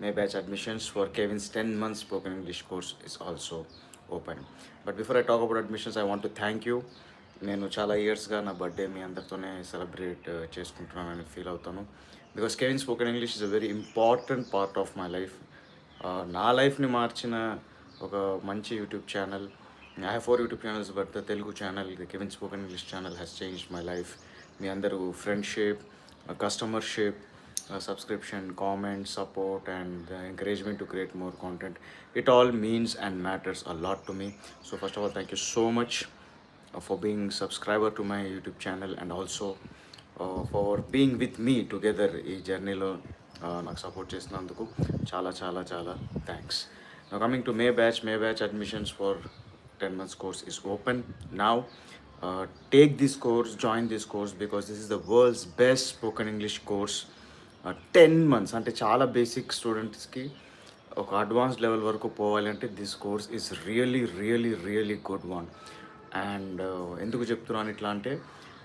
May batch admissions for Kevin's 10 months spoken English course is also open. But before I talk about admissions, I want to thank you. నేను చాలా ఇయర్స్గా నా birthday మీ అందరితోనే celebrate uh, చేసుకుంటున్నానని feel అవుతాను because Kevin spoken English is a very important part of my life నా లైఫ్ని మార్చిన ఒక మంచి YouTube channel I have four YouTube channels but the Telugu channel the Kevin spoken English channel has change my life మీ అందరూ friendship customership subscription comment support and encouragement to create more content it all means and matters a lot to me so first of all thank you so much for being subscriber to my YouTube channel and also uh, for being with me ఈ జర్నీలో నాకు support చేసినందుకు చాలా చాలా చాలా thanks coming to May batch May batch admissions for ten months course is open now take this course join this course because this is the world's best spoken English course ten months అంటే చాలా basic స్టూడెంట్స్కి ఒక advance level వరకు పోవాలి అంటే this course is really really really good one and ఎందుకు చెప్తున్నాను ఇట్లా అంటే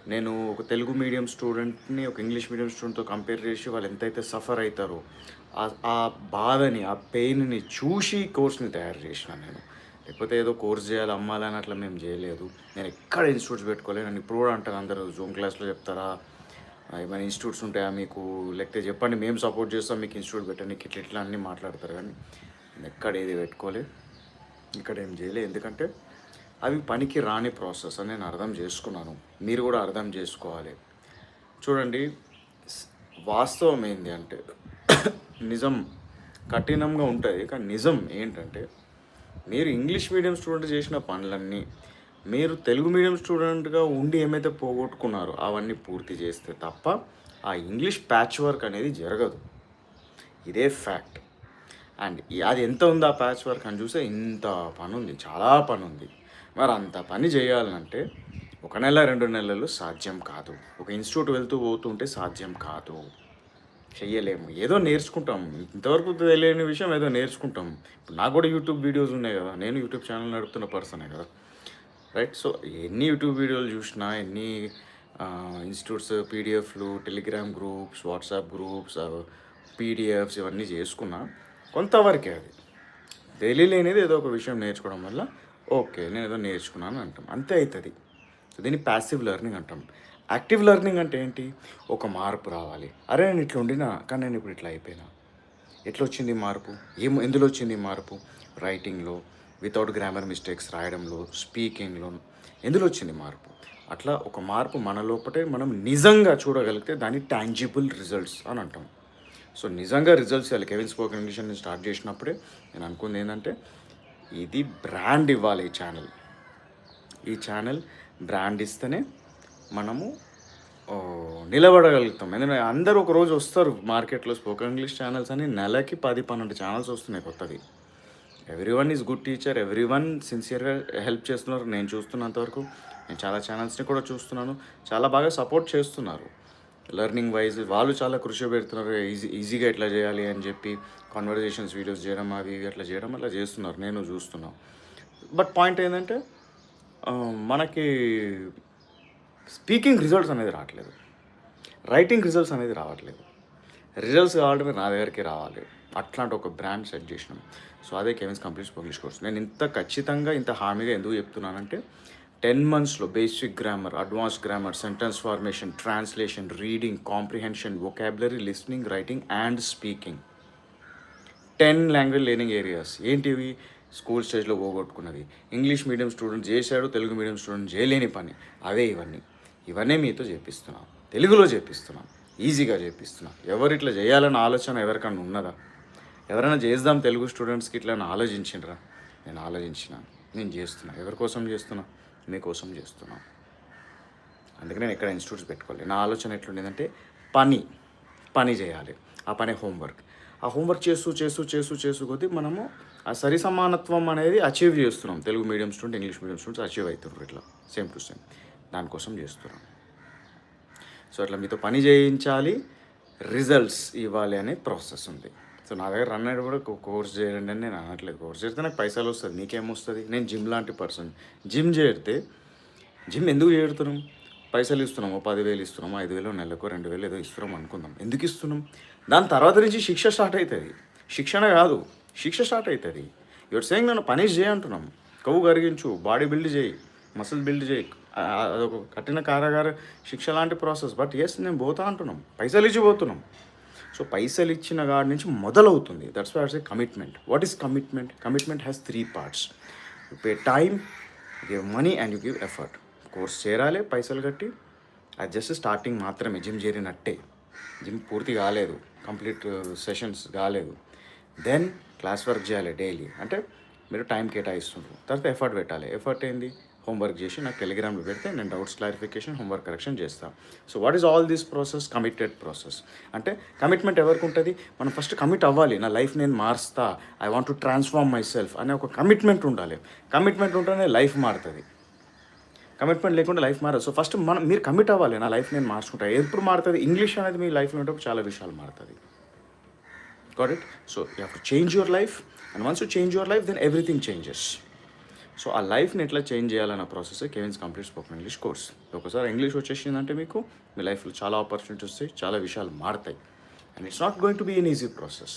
నేను ఒక తెలుగు మీడియం స్టూడెంట్ని ఒక ఇంగ్లీష్ మీడియం స్టూడెంట్తో కంపేర్ చేసి వాళ్ళు ఎంతైతే సఫర్ అవుతారో ఆ- ఆ బాధని ఆ పెయిన్ని చూసి కోర్స్ని తయారు చేసిన నేను. లేకపోతే ఏదో కోర్స్ చేయాలి అమ్మాలని అట్లా మేము చేయలేదు. నేను ఎక్కడ ఇన్స్టిట్యూట్స్ పెట్టుకోలేదు. నేను ఇప్పుడు కూడా అంటాను అందరూ జూమ్ క్లాస్లో చెప్తారా? ఏమైనా ఇన్స్టిట్యూట్స్ ఉంటాయా మీకు? లేకపోతే చెప్పండి మేము సపోర్ట్ చేస్తాం మీకు ఇన్స్టిట్యూట్ పెట్టండి ఇట్లా ఇట్లా అన్నీ మాట్లాడతారు కానీ ఎక్కడ ఏది పెట్టుకోలేదు. ఇక్కడ ఏం చేయలే ఎందుకంటే అవి పనికి రాని ప్రాసెస్ అని నేను అర్థం చేసుకున్నాను. మీరు కూడా అర్థం చేసుకోవాలి. చూడండి వాస్తవం ఏంటి అంటే నిజం కఠినంగా ఉంటుంది కానీ నిజం ఏంటంటే మీరు ఇంగ్లీష్ మీడియం స్టూడెంట్ చేసిన పనులన్నీ మీరు తెలుగు మీడియం స్టూడెంట్గా ఉండి ఏమైతే పోగొట్టుకున్నారో అవన్నీ పూర్తి చేస్తే తప్ప ఆ ఇంగ్లీష్ ప్యాచ్ వర్క్ అనేది జరగదు. ఇదే ఫ్యాక్ట్. అండ్ అది ఎంత ఉంది ఆ ప్యాచ్ వర్క్ అని చూస్తే ఇంత పని ఉంది చాలా పని ఉంది మరి అంత పని చేయాలంటే ఒక నెల రెండు నెలలు సాధ్యం కాదు. ఒక ఇన్స్టిట్యూట్ వెళ్తూ పోతుంటే సాధ్యం కాదు. చెయ్యలేము. ఏదో నేర్చుకుంటాం. ఇంతవరకు తెలియని విషయం ఏదో నేర్చుకుంటాం. ఇప్పుడు నాకు కూడా యూట్యూబ్ వీడియోస్ ఉన్నాయి కదా. నేను యూట్యూబ్ ఛానల్ నడుపుతున్న పర్సనే కదా. రైట్ సో ఎన్ని యూట్యూబ్ వీడియోలు చూసినా ఎన్ని institutes పీడిఎఫ్లు Telegram groups WhatsApp groups PDFs ఇవన్నీ చేసుకున్నా కొంతవరకే అది. తెలియలేనిది ఏదో ఒక విషయం నేర్చుకోవడం వల్ల ఓకే నేను ఏదో నేర్చుకున్నాను అంటాం. అంతే అవుతుంది సో దీన్ని ప్యాసివ్ లెర్నింగ్ అంటాం. యాక్టివ్ లెర్నింగ్ అంటే ఏంటి? ఒక మార్పు రావాలి. అరే నేను ఇట్లా ఉండినా కానీ నేను ఇప్పుడు ఇట్లా అయిపోయినా. ఎట్లా వచ్చింది మార్పు? ఏం ఎందులో వచ్చింది మార్పు? రైటింగ్లో వితౌట్ గ్రామర్ మిస్టేక్స్ రాయడంలో స్పీకింగ్లో ఎందులో వచ్చింది మార్పు? అట్లా ఒక మార్పు మన లోపటే మనం నిజంగా చూడగలిగితే దాన్ని టాంజిబుల్ రిజల్ట్స్ అని అంటాం. సో నిజంగా రిజల్ట్స్ ఇవ్వాలి. కెవిన్ స్పోకెన్ ఇంగ్లీష్ నేను స్టార్ట్ చేసినప్పుడే నేను అనుకుంది ఏంటంటే ఇది బ్రాండ్ ఇవ్వాలి ఈ ఛానల్ ఈ ఛానల్ బ్రాండ్ ఇస్తేనే మనము నిలబడగలుగుతాం. ఎందుకంటే అందరూ ఒక రోజు వస్తారు మార్కెట్లో స్పోకెన్ ఇంగ్లీష్ ఛానల్స్ అని నెలకి పది పన్నెండు ఛానల్స్ వస్తున్నాయి కొత్తవి every one is good teacher every one సిన్సియర్గా హెల్ప్ చేస్తున్నారు. నేను చూస్తున్నంతవరకు నేను చాలా ఛానల్స్ని కూడా చూస్తున్నాను. చాలా బాగా సపోర్ట్ చేస్తున్నారు. లెర్నింగ్ వైజ్ వాళ్ళు చాలా కృషి పెడుతున్నారు. ఈజీ ఈజీగా ఎట్లా చేయాలి అని చెప్పి కాన్వర్జేషన్స్ వీడియోస్ చేయడం అవి ఇవి అట్లా చేయడం అట్లా చేస్తున్నారు. నేను చూస్తున్నాను బట్ పాయింట్ ఏంటంటే um, మనకి స్పీకింగ్ రిజల్ట్స్ అనేది రావట్లేదు. రైటింగ్ రిజల్ట్స్ అనేది రావట్లేదు. రిజల్ట్స్ కావాలంటే నా దగ్గరికి రావాలి. అట్లాంటి ఒక బ్రాండ్ సెట్ చేసినాం. సో అదే కెవిన్స్ కంప్లీట్ పబ్లిష్ కోర్స్ నేను ఇంత ఖచ్చితంగా ఇంత హామీగా ఎందుకు చెప్తున్నానంటే టెన్ మంత్స్లో basic grammar advance grammar sentence formation translation reading comprehension vocabulary listening writing and speaking ten language learning areas ఏంటివి? స్కూల్ స్టేజ్లో పోగొట్టుకున్నది. ఇంగ్లీష్ మీడియం స్టూడెంట్ చేశాడు తెలుగు మీడియం స్టూడెంట్ చేయలేని పని. అవే ఇవన్నీ. ఇవన్నీ మీతో చేపిస్తున్నాం తెలుగులో చేపిస్తున్నాం ఈజీగా చేపిస్తున్నాం ఎవరు ఇట్లా చేయాలన్న ఆలోచన ఎవరికన్నా ఉన్నదా? ఎవరైనా చేద్దాం తెలుగు స్టూడెంట్స్కి ఇట్లా అని ఆలోచించినరా నేను ఆలోచించిన నేను చేస్తున్నా. ఎవరి కోసం చేస్తున్నా? మీకోసం చేస్తున్నా. అందుకే నేను ఎక్కడ ఇన్స్టిట్యూట్స్ పెట్టుకోవాలి నా ఆలోచన ఎట్లుండేదంటే పని పని చేయాలి. ఆ పని హోంవర్క్. ఆ హోంవర్క్ చేస్తూ చేస్తూ చేస్తూ చేస్తూ కొద్దీ మనము ఆ సరి సమానత్వం అనేది అచీవ్ చేస్తున్నాం. Telugu medium student English medium students achieve అవుతున్నారు ఇట్లా సేమ్ టు సేమ్. దానికోసం చేస్తున్నాం. సో అట్లా మీతో పని చేయించాలి రిజల్ట్స్ ఇవ్వాలి అనే ప్రాసెస్ ఉంది. సో నా దగ్గర రన్ కూడా కోర్స్ చేయండి అని నేను అనట్లేదు. కోర్స్ చేస్తే నాకు పైసలు వస్తుంది నీకేమొస్తుంది నేను జిమ్ లాంటి పర్సన్ జిమ్ చేరితే జిమ్ ఎందుకు చేరుతున్నాం? పైసలు ఇస్తున్నాము? పదివేలు ఇస్తున్నాము? ఐదు వేలు నెలకు రెండు వేలు ఏదో ఇస్తున్నాం అనుకుందాం. ఎందుకు ఇస్తున్నాం? దాని తర్వాత నుంచి శిక్ష స్టార్ట్ అవుతుంది శిక్షణ కాదు శిక్ష స్టార్ట్ అవుతుంది యువర్ సేయింగ్ నన్ను పనిష్ చేయంటున్నాం కొవ్వు కరిగించు బాడీ బిల్డ్ చేయి మసిల్ బిల్డ్ చేయి. అదొక కఠిన కారాగార శిక్ష లాంటి ప్రాసెస్ బట్ ఎస్ నేను పోతా అంటున్నాం. పైసలు ఇచ్చి పోతున్నాం. సో పైసలు ఇచ్చిన కాడి నుంచి మొదలవుతుంది. That's what's a commitment what is commitment commitment has three parts you pay time give money and you give effort course చేరాలి పైసలు కట్టి. అది జస్ట్ స్టార్టింగ్ మాత్రమే. జిమ్ చేరినట్టే. జిమ్ పూర్తి కాలేదు. కంప్లీట్ సెషన్స్ uh, కాలేదు. దెన్ క్లాస్ వర్క్ చేయాలి డైలీ అంటే మీరు టైం కేటాయిస్తుంటారు తర్వాత ఎఫర్ట్ పెట్టాలి. ఎఫర్ట్ ఏంది? హోంవర్క్ చేసి నాకు టెలిగ్రామ్లో పెడితే నేను డౌట్స్ క్లారిఫికేషన్ హోంవర్క్ కరెక్షన్ చేస్తాను so what is all this process committed process అంటే కమిట్మెంట్ ఎవరికి ఉంటుంది? మనం ఫస్ట్ కమిట్ అవ్వాలి. నా లైఫ్ నేను మారుస్తా. I want to transform myself అనే ఒక కమిట్మెంట్ ఉండాలి. కమిట్మెంట్ ఉంటేనే లైఫ్ మారుతుంది. కమిట్మెంట్ లేకుండా లైఫ్ మారదు. సో ఫస్ట్ మనం మీరు కమిట్ అవ్వాలి. నా లైఫ్ నేను మార్చుకుంటా. ఎప్పుడు మారుతుంది? ఇంగ్లీష్ అనేది మీ లైఫ్లో ఉంటే చాలా విషయాలు మారుతుంది. Got it so you have to change your life and once you change your life then everything changes so ఆ లైఫ్ని ఎట్లా చేంజ్ చేయాలన్న process Kevin's complete spoken English course ఒకసారి ఇంగ్లీష్ వచ్చేసిందంటే మీకు మీ లైఫ్లో చాలా ఆపర్చునిటీస్ వస్తాయి చాలా విషయాలు మారుతాయి. And it's not going to be an easy process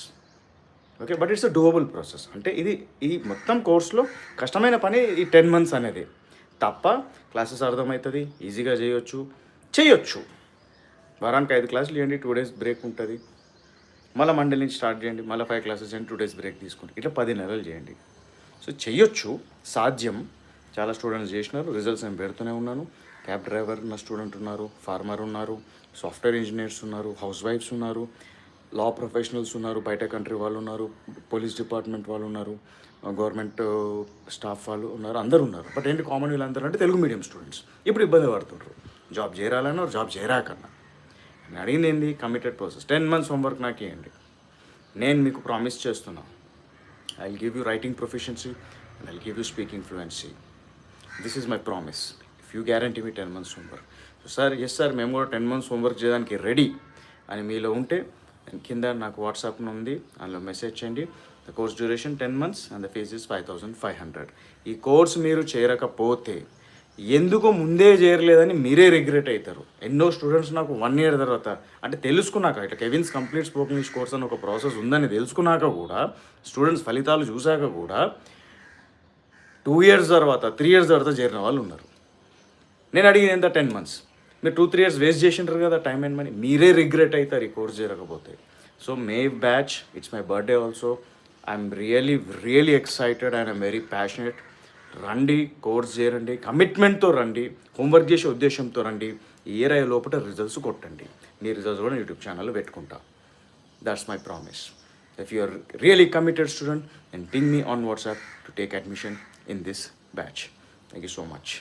okay but it's a doable process అంటే ఇది ఈ మొత్తం కోర్స్లో కష్టమైన పని ఈ టెన్ మంత్స్ అనేది. తప్ప క్లాసెస్ అర్థమవుతుంది ఈజీగా చేయొచ్చు చేయొచ్చు. వారానికి ఐదు క్లాసులు చేయండి టూ డేస్ బ్రేక్ ఉంటుంది. మళ్ళీ మండే నుంచి స్టార్ట్ చేయండి మళ్ళీ ఫైవ్ క్లాసెస్ చేయండి టూ డేస్ బ్రేక్ తీసుకోండి. ఇట్లా పది నెలలు చేయండి. సో చెయ్యొచ్చు సాధ్యం. చాలా స్టూడెంట్స్ చేసినారు రిజల్ట్స్ నేను పెడుతూనే ఉన్నాను. క్యాబ్ డ్రైవర్ ఉన్న స్టూడెంట్ ఉన్నారు ఫార్మర్ ఉన్నారు సాఫ్ట్వేర్ ఇంజనీర్స్ ఉన్నారు హౌస్ వైఫ్స్ ఉన్నారు లా ప్రొఫెషనల్స్ ఉన్నారు బయట కంట్రీ వాళ్ళు ఉన్నారు పోలీస్ డిపార్ట్మెంట్ వాళ్ళు ఉన్నారు గవర్నమెంట్ స్టాఫ్ వాళ్ళు ఉన్నారు అందరు ఉన్నారు. బట్ ఏంటి కామన్ వీళ్ళందరూ అంటే తెలుగు మీడియం స్టూడెంట్స్. ఇప్పుడు ఇబ్బంది పడుతుంటారు జాబ్ చేరాలన్నా జాబ్ చేరాకన్నా. నేను అడిగింది ఏంది? Committed process ten months homework నాకు ఇవ్వండి నేను మీకు ప్రామిస్ చేస్తున్నాను I will give you writing proficiency and I will give you speaking fluency this is my promise if you guarantee me ten months homework so sir yes sir మేము కూడా ten months homework చేయడానికి ready అని మీలో ఉంటే కింద నాకు WhatsApp ఉంది. అందులో మెసేజ్ చేయండి. The course duration ten months and the fees is five thousand five hundred ఈ కోర్స్ మీరు చేరకపోతే ఎందుకు ముందే చేరలేదని మీరే రిగ్రెట్ అవుతారు ఎన్నో స్టూడెంట్స్ నాకు వన్ ఇయర్ తర్వాత అంటే తెలుసుకున్నాక ఇట్లా Kevin's complete spoken English course అని ఒక ప్రాసెస్ ఉందని తెలుసుకున్నాక కూడా స్టూడెంట్స్ ఫలితాలు చూశాక కూడా టూ ఇయర్స్ తర్వాత త్రీ ఇయర్స్ తర్వాత చేరిన వాళ్ళు ఉన్నారు. నేను అడిగింది ఎంత? టెన్ మంత్స్ మీరు టూ త్రీ ఇయర్స్ వేస్ట్ చేసింటారు కదా టైం అండ్ మనీ మీరే రిగ్రెట్ అవుతారు ఈ course చేరకపోతే so May batch it's my birthday also I'm really really excited and I'm very passionate రండి కోర్స్ చేయరండి కమిట్మెంట్తో రండి హోంవర్క్ చేసే ఉద్దేశంతో రండి ఏరయ లోపల రిజల్ట్స్ కొట్టండి. నీ రిజల్ట్స్ కూడా యూట్యూబ్ ఛానల్లో పెట్టుకుంటా. That's my promise if you are really committed student and ping me on WhatsApp to take admission in this batch thank you so much